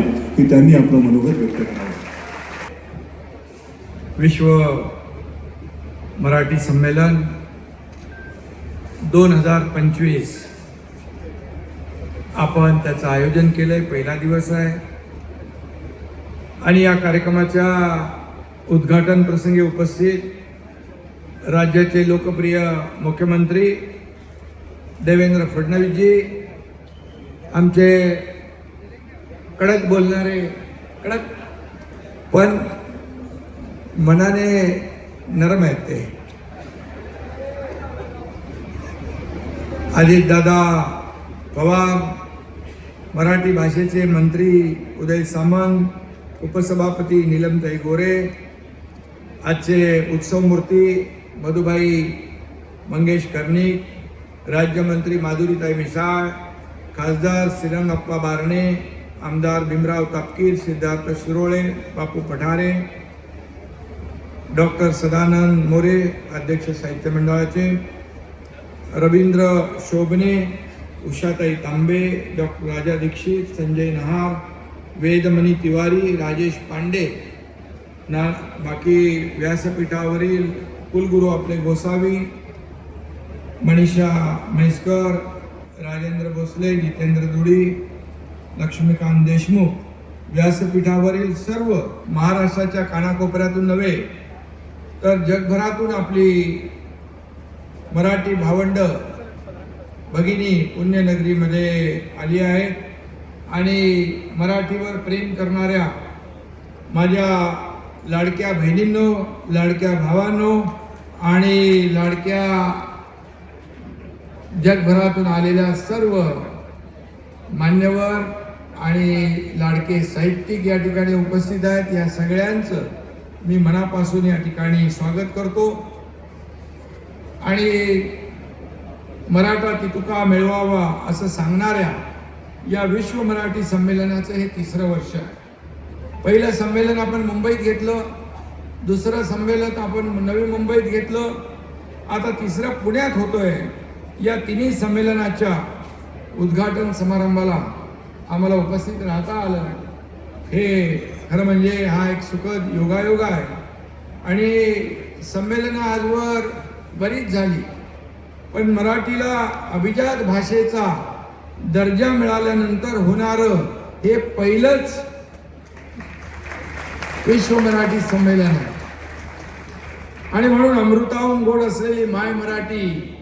की त्यांनी आपलं मनोगत व्यक्त करावं. विश्व मराठी संमेलन दोन हजार पंचवीस. आपण त्याचं आयोजन केलं आहे पहिला दिवस आहे. आणि या कार्यक्रमाच्या उद्घाटन प्रसंगी उपस्थित राज्याचे लोकप्रिय मुख्यमंत्री देवेंद्र फडणवीसजी आमचे कडक बोलणारे कडक. पण मनाने नरम आहेत ते. अजितदादा पवार मराठी भाषेचे मंत्री उदय सामंत उपसभापती नीलमताई गोरे आजचे उत्सवमूर्ती मधुबाई मंगेश कर्णिक राज्यमंत्री माधुरीताई मिसाळ खासदार श्रीरंगप्पा बारणे आमदार भीमराव तापकीर सिद्धार्थ शिरोळे बापू पठारे डॉक्टर सदानंद मोरे अध्यक्ष साहित्य मंडळाचे रवींद्र शोभने उषाताई तांबे डॉक्टर राजा दीक्षित संजय नहार वेदमणी तिवारी राजेश पांडे ना बाकी व्यासपीठावरील कुलगुरू आपले गोसावी मनीषा म्हैसकर राजेंद्र भोसले जितेंद्र दुडी लक्ष्मीकांत देशमुख व्यासपीठावरील सर्व महाराष्ट्राच्या कानाकोपऱ्यातून नव्हे तर जगभरातून आपली मराठी भावंड भगिनी पुण्यनगरीमध्ये आली आहेत. आणि मराठीवर प्रेम करणाऱ्या माझ्या लाडक्या बहिणींनो लाडक्या भावांनो आणि लाडक्या जगभरातून आलेल्या सर्व मान्यवर आणि लाडके साहित्यिक या ठिकाणी उपस्थित आहेत. या सगळ्यांचं मी मनापासून या ठिकाणी स्वागत करतो. आणि मराठा तितुका मिळवावा असं सांगणाऱ्या या विश्व मराठी संमेलनाचं हे तिसरं वर्ष आहे. पहिलं संमेलन आपण मुंबईत घेतलं. दुसरं संमेलन आपण नवी मुंबईत घेतलं. आता तिसरं पुण्यात होतोय. या तिन्ही संमेलनाच्या उद्घाटन समारंभाला आम्हाला उपस्थित राहता आलं हे खरं म्हणजे हा एक सुखद योगायोग आहे. आणि संमेलनं आजवर बरीच झाली. पण मराठीला अभिजात भाषेचा दर्जा मिळाल्यानंतर होणारं हे पहिलंच विश्व मराठी संमेलन आहे. आणि म्हणून अमृताहून गोड असलेली माय मराठी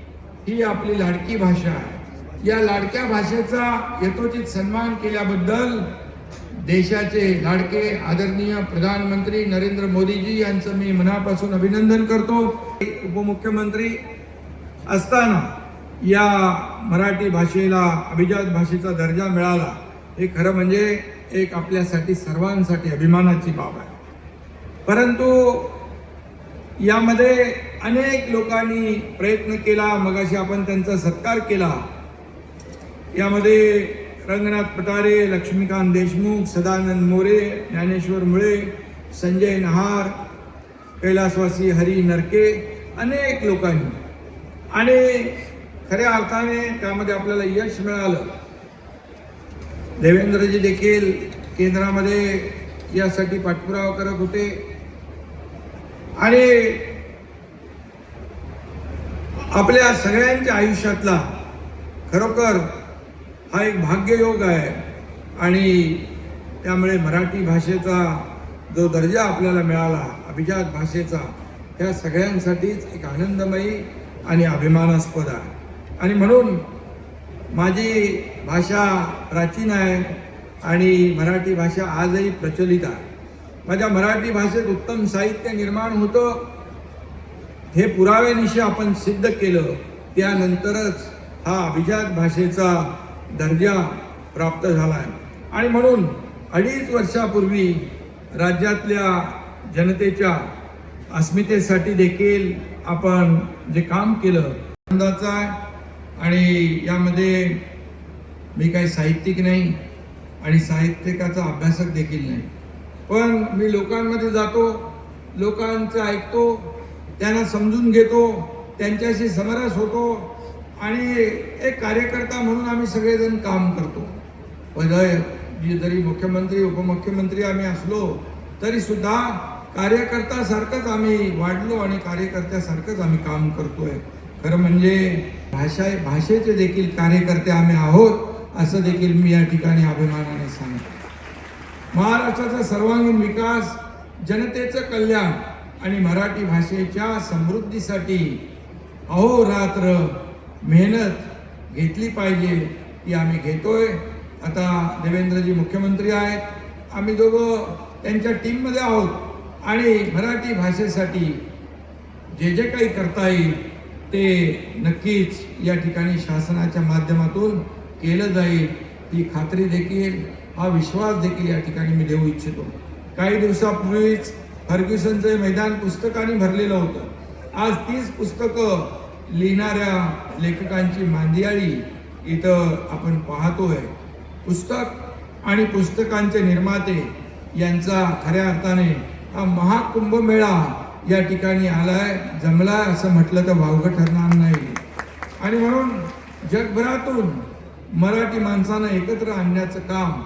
ही आपली लाडकी भाषा आहे. या लाडक्या भाषेचा यथोचित सन्मान केल्याबद्दल देशाचे लाडके आदरणीय प्रधानमंत्री नरेंद्र मोदीजी यांचं मी मनापासून अभिनंदन करतो. उपमुख्यमंत्री असताना या मराठी भाषेला अभिजात भाषेचा दर्जा मिळाला हे खरं म्हणजे एक आपल्यासाठी सर्वांसाठी अभिमानाची बाब आहे. परंतु यामध्ये अनेक लोकांनी प्रयत्न केला मगाशी आपण त्यांचा सत्कार केला यामध्ये रंगनाथ पटारे लक्ष्मीकांत देशमुख सदानंद मोरे ज्ञानेश्वर मुळे संजय नहार कैलासवासी हरी नरके अनेक लोकांनी. आणि खऱ्या अर्थाने त्यामध्ये आपल्याला यश मिळालं. देवेंद्रजी देखील केंद्रामध्ये यासाठी पाठपुरावा करत होते. आणि आपल्या सगळ्यांच्या आयुष्यातला खरोखर हा एक भाग्ययोग आहे. आणि त्यामुळे मराठी भाषेचा जो दर्जा आपल्याला मिळाला अभिजात भाषेचा त्या सगळ्यांसाठीच एक आनंदमयी आणि अभिमानास्पद आहे. आणि म्हणून माझी भाषा प्राचीन आहे आणि मराठी भाषा आजही प्रचलित आहे. माझ्या मराठी भाषेत उत्तम साहित्य निर्माण होतं. हे पुराव्यानिशी आपण सिद्ध केलं. त्यानंतरच हा अभिजात भाषेचा दर्जा प्राप्त झाला आहे आणि म्हणून अडीच वर्षापूर्वी राज्यातल्या जनतेच्या अस्मितेसाठी देखील आपण जे काम केलं आनंदाचा आहे. आणि यामध्ये मी काही साहित्यिक नाही आणि साहित्यिकाचा अभ्यासक देखील नाही. पण मी लोकांमध्ये जातो लोकांचं ऐकतो त्यांना समजून घेतो त्यांच्याशी समरस होतो आणि एक कार्यकर्ता म्हणून आम्ही सगळेजण काम करतो. पद जी जरी मुख्यमंत्री उपमुख्यमंत्री आम्ही असलो तरी सुद्धा कार्यकर्त्यासारखंच आम्ही वाढलो आणि कार्यकर्त्यासारखंच आम्ही काम करतोय. खरं म्हणजे भाषा भाषेचे देखील कार्यकर्ते आम्ही आहोत असं देखील मी या ठिकाणी अभिमानाने सांगतो. महाराष्ट्राचा सर्वांगीण विकास जनतेचं कल्याण आणि मराठी भाषेच्या समृद्धीसाठी अहोरात्र मेहनत घेतली पाहिजे ती आम्ही घेतोय. आता देवेंद्रजी मुख्यमंत्री आहेत. आम्ही दोघं त्यांच्या टीममध्ये आहोत. आणि मराठी भाषेसाठी जे जे काही करता येईल ते नक्कीच या ठिकाणी शासनाच्या माध्यमातून केलं जाईल. ही खात्री देखील हा विश्वास देखील या ठिकाणी मी देऊ इच्छितो. काही दिवसापूर्वीच फर्ग्युसनचं मैदान पुस्तकाने भरलेलं होतं. आज तीच पुस्तकं लिहिणाऱ्या लेखकांची मांदियाळी इथं आपण पाहतोय. पुस्तक आणि पुस्तकांचे निर्माते यांचा खऱ्या अर्थाने हा महाकुंभमेळा या ठिकाणी आलाय जमलाय असं म्हटलं तर वावगं ठरणार नाही. आणि म्हणून जगभरातून मराठी माणसांना एकत्र आणण्याचं काम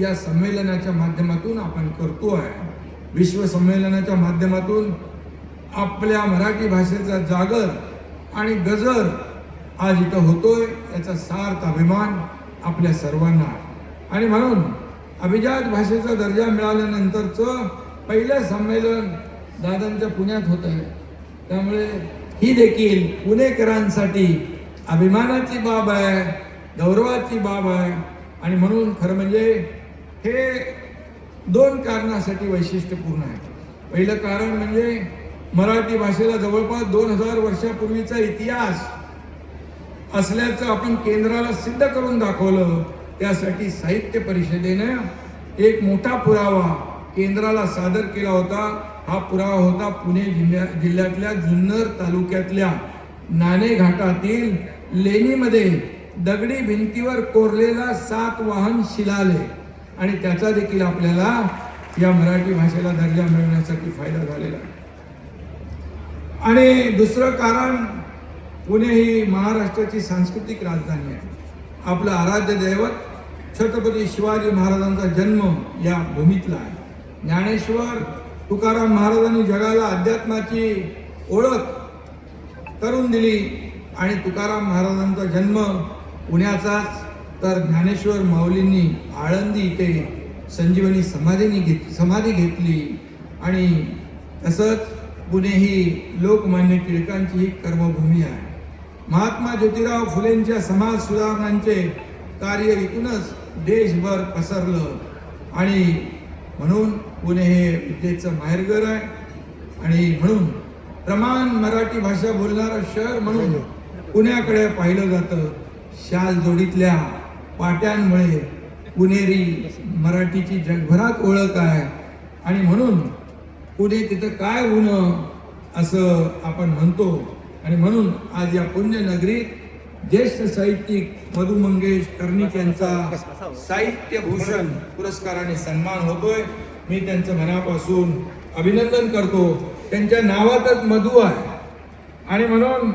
या संमेलनाच्या माध्यमातून आपण करतो आहे विश्व संमेलनाच्या माध्यमातून आपल्या मराठी भाषेचा जागर आणि गजर आज इथं होतोय याचा सार्थ अभिमान आपल्या सर्वांना. आणि म्हणून अभिजात भाषेचा दर्जा मिळाल्यानंतरचं पहिलं संमेलन दादांच्या पुण्यात होत आहे. त्यामुळे ही देखील पुणेकरांसाठी अभिमानाची बाब आहे गौरवाची बाब आहे. आणि म्हणून खरं म्हणजे हे दोन कारणासाठी वैशिष्ट्यपूर्ण आहे. पहिलं कारण म्हणजे मराठी भाषेला जवळपास दोन हजार वर्षापूर्वीचा इतिहास असल्याचं आपण केंद्राला सिद्ध करून दाखवलं त्यासाठी साहित्य परिषदेनं एक मोठा पुरावा केंद्राला सादर केला होता. हा पुरावा होता पुणे जिल्ह्या जिल्ह्यातल्या जुन्नर तालुक्यातल्या नाणे घाटातील लेणीमध्ये दगडी भिंतीवर कोरलेला सात वाहन शिलाले आणि त्याचा देखील आपल्याला या मराठी भाषेला दर्जा मिळवण्यासाठी फायदा झालेला आहे. आणि दुसरं कारण पुणे ही महाराष्ट्राची सांस्कृतिक राजधानी आहे. आपलं आराध्य दैवत छत्रपती शिवाजी महाराजांचा जन्म या भूमीतला आहे. ज्ञानेश्वर तुकाराम महाराजांनी जगाला अध्यात्माची ओळख करून दिली आणि तुकाराम महाराजांचा जन्म पुण्याचाच तर ज्ञानेश्वर माऊलींनी आळंदी इथे संजीवनी समाधीनी घेत समाधी घेतली. आणि तसंच पुणे ही लोकमान्य टिळकांची ही कर्मभूमी आहे. महात्मा ज्योतिराव फुलेंच्या समाज सुधारणांचे कार्य इथूनच देशभर पसरलं. आणि म्हणून पुणे हे विद्येचं माहेरघर आहे. आणि म्हणून प्रमाण मराठी भाषा बोलणारं शहर म्हणून पुण्याकडे पाहिलं जातं. शाल जोडीतल्या पाट्यांमुळे पुणेरी मराठीची जगभरात ओळख आहे. आणि म्हणून पुढे तिथं काय होणं असं आपण म्हणतो. आणि म्हणून आज या पुण्यनगरीत ज्येष्ठ साहित्यिक मधु मंगेश कर्णिक यांचा साहित्यभूषण पुरस्काराने सन्मान होतोय. मी त्यांचं मनापासून अभिनंदन करतो. त्यांच्या नावातच मधु आहे. आणि म्हणून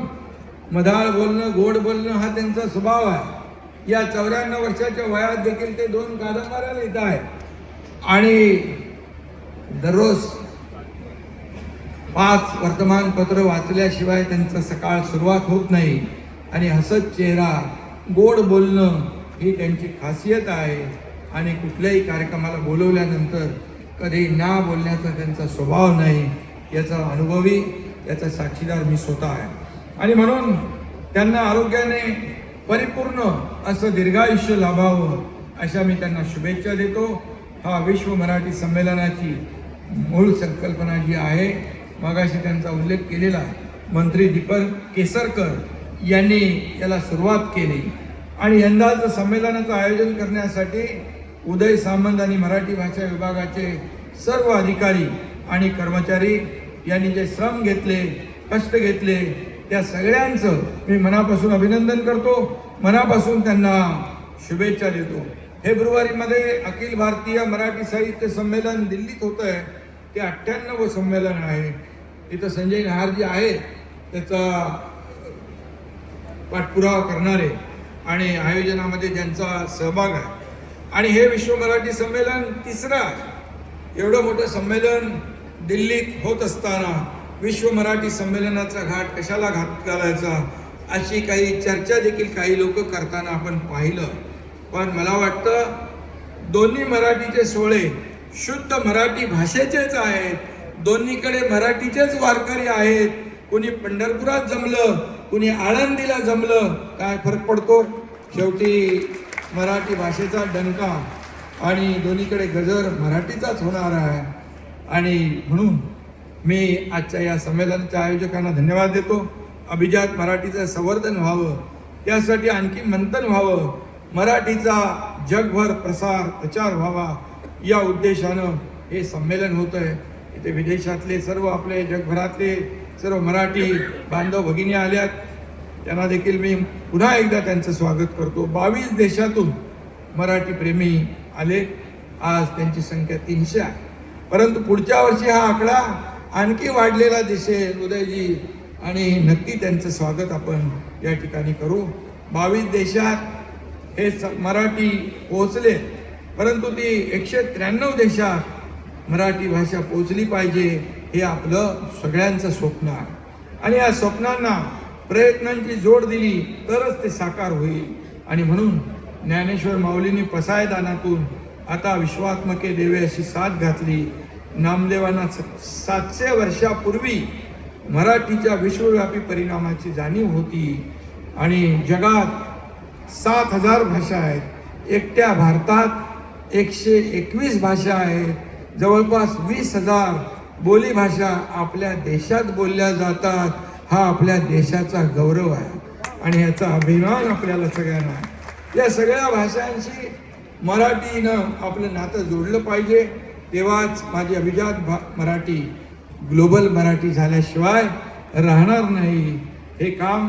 मधाळ बोलणं गोड बोलणं हा त्यांचा स्वभाव आहे. या चौऱ्याण्णव वर्षाच्या वयात देखील ते दोन कादंबऱ्या लिहित आहेत. आणि दररोज पाच वर्तमानपत्र वाचल्याशिवाय त्यांचं सकाळ सुरुवात होत नाही. आणि हसत चेहरा गोड बोलणं ही त्यांची खासियत आहे. आणि कुठल्याही कार्यक्रमाला बोलवल्यानंतर कधी ना बोलण्याचा त्यांचा स्वभाव नाही याचा अनुभवी याचा साक्षीदार मी स्वतः आहे. आणि म्हणून त्यांना आरोग्याने परिपूर्ण असं दीर्घायुष्य लाभावं अशा मी त्यांना शुभेच्छा देतो. हा विश्व मराठी संमेलनाची मूळ संकल्पना जी आहे मगाशी त्यांचा उल्लेख केलेला मंत्री दीपक केसरकर यांनी याला सुरुवात केली. आणि यंदाचं संमेलनाचं आयोजन करण्यासाठी उदय सामंत आणि मराठी भाषा विभागाचे सर्व अधिकारी आणि कर्मचारी यांनी जे श्रम घेतले कष्ट घेतले त्या सगळ्यांचं मी मनापासून अभिनंदन करतो. मनापासून त्यांना शुभेच्छा देतो. फेब्रुवारीमध्ये अखिल भारतीय मराठी साहित्य संमेलन दिल्लीत होतं आहे ते अठ्ठ्याण्णव संमेलन आहे. इथं संजय नहार जे आहेत त्याचा पाठपुरावा करणारे आणि आयोजनामध्ये ज्यांचा सहभाग आहे. आणि हे विश्व मराठी संमेलन तिसरं आहे. एवढं मोठं संमेलन दिल्लीत होत असताना विश्व मराठी संमेलनाचा घाट कशाला घात घालायचा अशी काही चर्चा देखील काही लोक करताना आपण पाहिलं. पण मला वाटतं दोन्ही मराठीचे सोहळे शुद्ध मराठी भाषेचेच आहेत. दोन्हीकडे मराठीचेच वारकरी आहेत. कुणी पंढरपुरात जमलं कुणी आळंदीला जमलं. काय फरक पडतो? शेवटी मराठी भाषेचा डंका आणि दोन्हीकडे गजर मराठीचाच होणार आहे. आणि म्हणून मी आजच्या या संमेलनाच्या आयोजकांना धन्यवाद देतो. अभिजात मराठीचं संवर्धन व्हावं. त्यासाठी आणखी मंथन व्हावं. मराठीचा जगभर प्रसार प्रचार व्हावा. या उद्देशानं हे संमेलन होतं आहे इथे विदेशातले सर्व आपले जगभरातले सर्व मराठी बांधव भगिनी आल्यात. त्यांना देखील मी पुन्हा एकदा त्यांचं स्वागत करतो. बावीस देशातून मराठी प्रेमी आले. आज त्यांची संख्या तीनशे आहे. परंतु पुढच्या वर्षी हा आकडा आणखी वाढलेला दिसेल. उदयजी आणि नक्की त्यांचं स्वागत आपण या ठिकाणी करू. बावीस देशात हे स मराठी पोहोचले. परंतु ती एकशे त्र्याण्णव देशात मराठी भाषा पोचली पाहिजे हे आपलं सगळ्यांचं स्वप्न आहे. आणि या स्वप्नांना प्रयत्नांची जोड दिली तरच ते साकार होईल. आणि म्हणून ज्ञानेश्वर माऊलींनी पसायदानातून आता विश्वात्मके देवे अशी साथ घातली. नामदेवांना स- सातशे वर्षापूर्वी मराठीच्या विश्वव्यापी परिणामाची जाणीव होती. आणि जगात सात हजार भाषा आहेत. एकट्या भारतात एकशे एकवीस भाषा आहेत. जवळपास वीस हजार बोलीभाषा आपल्या देशात बोलल्या जातात. हा आपल्या देशाचा गौरव आहे. आणि याचा अभिमान आपल्याला सगळ्यांना आहे. या सगळ्या भाषांशी मराठीनं आपलं नातं जोडलं पाहिजे. तेव्हाच माझी अभिजात भा मराठी ग्लोबल मराठी झाल्याशिवाय राहणार नाही. हे काम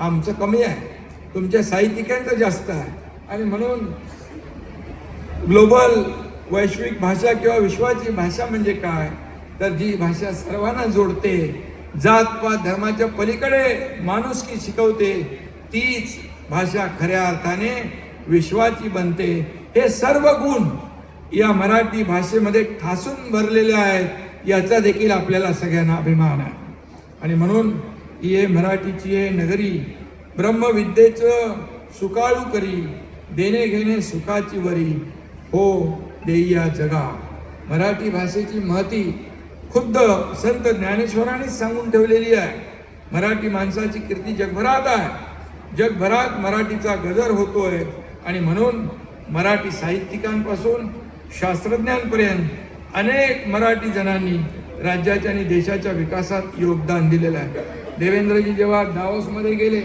आमचं कमी आहे. तुमच्या साहित्यिकांचं जास्त आहे. आणि म्हणून ग्लोबल वैश्विक भाषा किंवा विश्वाची भाषा म्हणजे काय? तर जी भाषा सर्वांना जोडते जात पात धर्माच्या पलीकडे माणुसकी शिकवते तीच भाषा खऱ्या अर्थाने विश्वाची बनते. हे सर्व गुण या मराठी भाषेमध्ये ठासून भरलेले आहेत याचा देखील आपल्याला सगळ्यांना अभिमान आहे. आणि म्हणून ही हे मराठीची हे नगरी. ब्रह्मविद्येचं सुकाळू करी देणे घेणे सुखाची वरी. हो देईया जगा. मराठी भाषेची महती खुद्द संत ज्ञानेश्वरांनीच सांगून ठेवलेली आहे. मराठी माणसाची कीर्ती जगभरात आहे. जगभरात मराठीचा गजर होतोय आणि म्हणून मराठी साहित्यिकांपासून शास्त्रज्ञांपर्यंत अनेक मराठी जणांनी राज्याच्या आणि देशाच्या विकासात योगदान दिलेलं आहे. देवेंद्रजी जेव्हा दावोसमध्ये गेले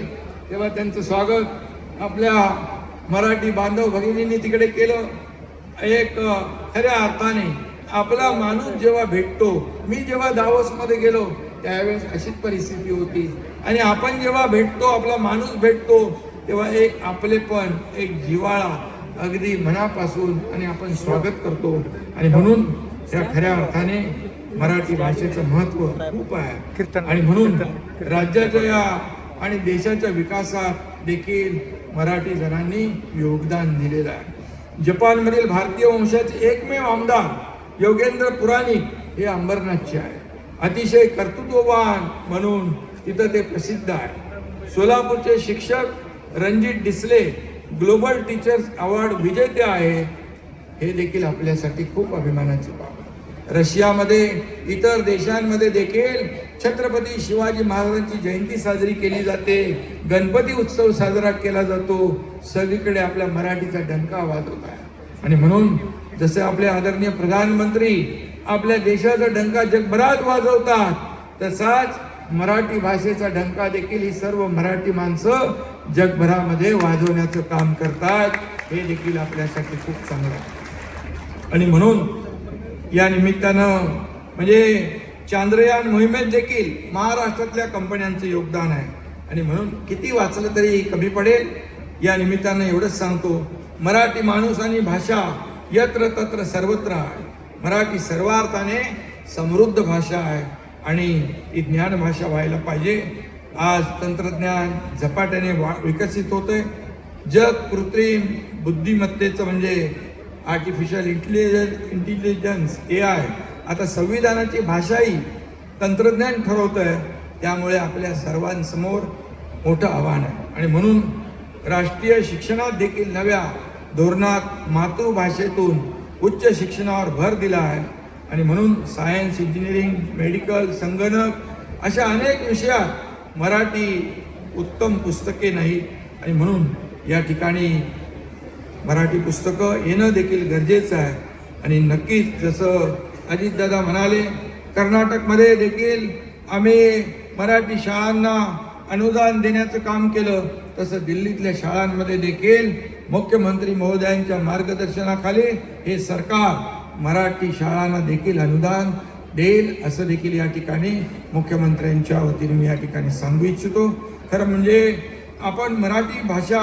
तेव्हा त्यांचं स्वागत आपल्या मराठी बांधव भगिनींनी तिकडे केलं. एक खऱ्या अर्थाने आपला माणूस जेव्हा भेटतो मी जेव्हा दावोसमध्ये गेलो त्यावेळेस अशीच परिस्थिती होती. आणि आपण जेव्हा भेटतो आपला माणूस भेटतो तेव्हा एक आपलेपण एक जिवाळा अगदी मनापासून आणि आपण स्वागत करतो. आणि म्हणून त्या खऱ्या अर्थाने मराठी भाषेचं महत्त्व खूप आहे. आणि म्हणून राज्याच्या या आणि देशाच्या विकासात देखील मराठी जणांनी योगदान दिलेलं आहे. जपानमधील भारतीय वंशाचे एकमेव आमदार योगेंद्र पुराणिक हे अंबरनाथचे आहे अतिशय कर्तृत्ववान म्हणून तिथं ते प्रसिद्ध आहे. सोलापूरचे शिक्षक Ranjit Disale global teachers award विजेते आहे हे देखील आपल्यासाठी खूप अभिमानाची बाब आहे. रशियामध्ये इतर देशांमध्ये देखील छत्रपती शिवाजी महाराजांची जयंती साजरी केली जाते. गणपती उत्सव साजरा केला जातो. सगळीकडे आपल्या मराठीचा डंका वाजवत आहे आणि म्हणून जसे आपले आदरणीय प्रधानमंत्री आपल्या देशाचा डंका जगभरात वाजवतात तसाच मराठी भाषेचा डंका देखील ही सर्व मराठी माणसं जगभरामध्ये वाजवण्याचं काम करतात. हे देखील आपल्यासाठी खूप चांगलं आहे. आणि म्हणून या निमित्तानं म्हणजे चांद्रयान मोहिमेत देखील महाराष्ट्रातल्या कंपन्यांचं योगदान आहे. आणि म्हणून किती वाचलं तरी कमी पडेल या निमित्तानं एवढंच सांगतो मराठी माणूस आणि भाषा यत्र तत्र सर्वत्र आहे. मराठी सर्वार्थाने समृद्ध भाषा आहे आणि ही ज्ञान भाषा व्हायला पाहिजे. आज तंत्रज्ञान झपाट्याने वा विकसित होतंय. जग कृत्रिम बुद्धिमत्तेचं म्हणजे artificial intelligence intelligence A I आता संविधानाची भाषाही तंत्रज्ञान ठरवतं आहे त्यामुळे आपल्या सर्वांसमोर मोठं आव्हान आहे. आणि म्हणून राष्ट्रीय शिक्षणात देखील नव्या धोरणात मातृभाषेतून उच्च शिक्षणावर भर दिला आहे. आणि म्हणून सायन्स इंजिनिअरिंग मेडिकल संगणक अशा अनेक विषयात मराठी उत्तम पुस्तके नाही आणि म्हणून या ठिकाणी मराठी पुस्तकं येणं देखील गरजेचं आहे. आणि नक्कीच जसं अजितदादा म्हणाले कर्नाटकमध्ये देखील आम्ही मराठी शाळांना अनुदान देण्याचं काम केलं. तसं दिल्लीतल्या शाळांमध्ये देखील मुख्यमंत्री महोदयांच्या मार्गदर्शनाखाली हे सरकार मराठी शाळांना देखील अनुदान देईल असं देखील या ठिकाणी मुख्यमंत्र्यांच्या वतीने मी या ठिकाणी सांगू इच्छितो. खरं म्हणजे आपण मराठी भाषा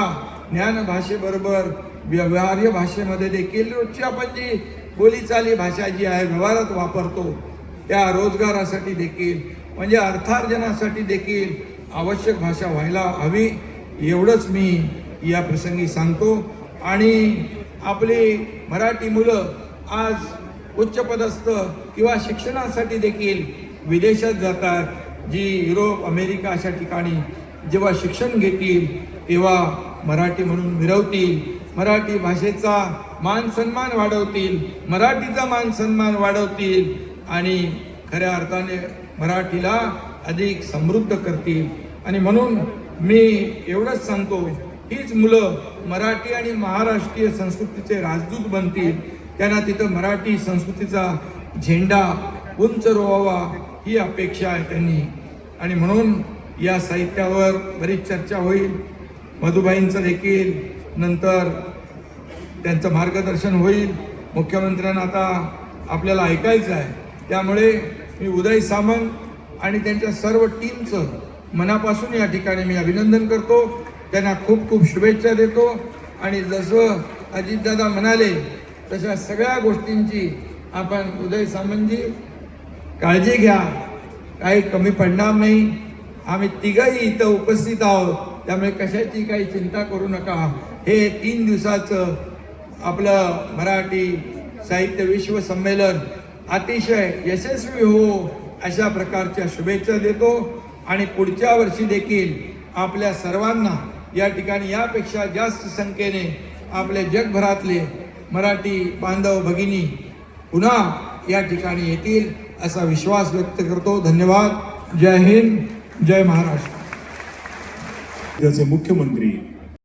ज्ञान भाषेबरोबर व्यवहार्य भाषेमध्ये देखील रोजची आपण जी बोलीचाली भाषा जी आहे व्यवहारात वापरतो त्या रोजगारासाठी देखील म्हणजे अर्थार्जनासाठी देखील आवश्यक भाषा व्हायला हवी एवढंच मी या प्रसंगी सांगतो. आणि आपली मराठी मुलं आज उच्चपदस्थ किंवा शिक्षणासाठी देखील विदेशात जातात जी युरोप अमेरिका अशा ठिकाणी जेव्हा शिक्षण घेतील तेव्हा मराठी म्हणून मिरवतील. मराठी भाषेचा मान सन्मान वाढवतील मराठीचा मान सन्मान वाढवतील आणि खऱ्या अर्थाने मराठीला अधिक समृद्ध करतील. आणि म्हणून मी एवढंच सांगतो हीच मुलं मराठी आणि महाराष्ट्रीय संस्कृतीचे राजदूत बनतील. त्यांना तिथं मराठी संस्कृतीचा झेंडा उंच रोवावा ही अपेक्षा आहे त्यांनी. आणि म्हणून या साहित्यावर बरीच चर्चा होईल. मधुबाईंचं देखील नंतर त्यांचं मार्गदर्शन होईल. मुख्यमंत्र्यांना आता आपल्याला ऐकायचं आहे. त्यामुळे मी उदय सामंत आणि त्यांच्या सर्व टीमचं मनापासून या ठिकाणी मी अभिनंदन करतो. त्यांना खूप खूप शुभेच्छा देतो. आणि जसं अजितदादा म्हणाले तशा सगळ्या गोष्टींची आपण उदय सामंतजी काळजी घ्या. काही कमी पडणार नाही. आम्ही तिघही इथं उपस्थित आहोत. त्यामुळे कशाची काही चिंता करू नका. हे तीन दिवसाचं आपलं मराठी साहित्य विश्व संमेलन अतिशय यशस्वी हो अशा प्रकारच्या शुभेच्छा देतो. आणि पुढच्या वर्षी देखील आपल्या सर्वांना या ठिकाणी यापेक्षा जास्त संख्येने आपले जगभरातले मराठी बांधव भगिनी पुन्हा या ठिकाणी येतील असा विश्वास व्यक्त करतो. धन्यवाद. जय हिंद. जय महाराष्ट्र. राज्याचे मुख्यमंत्री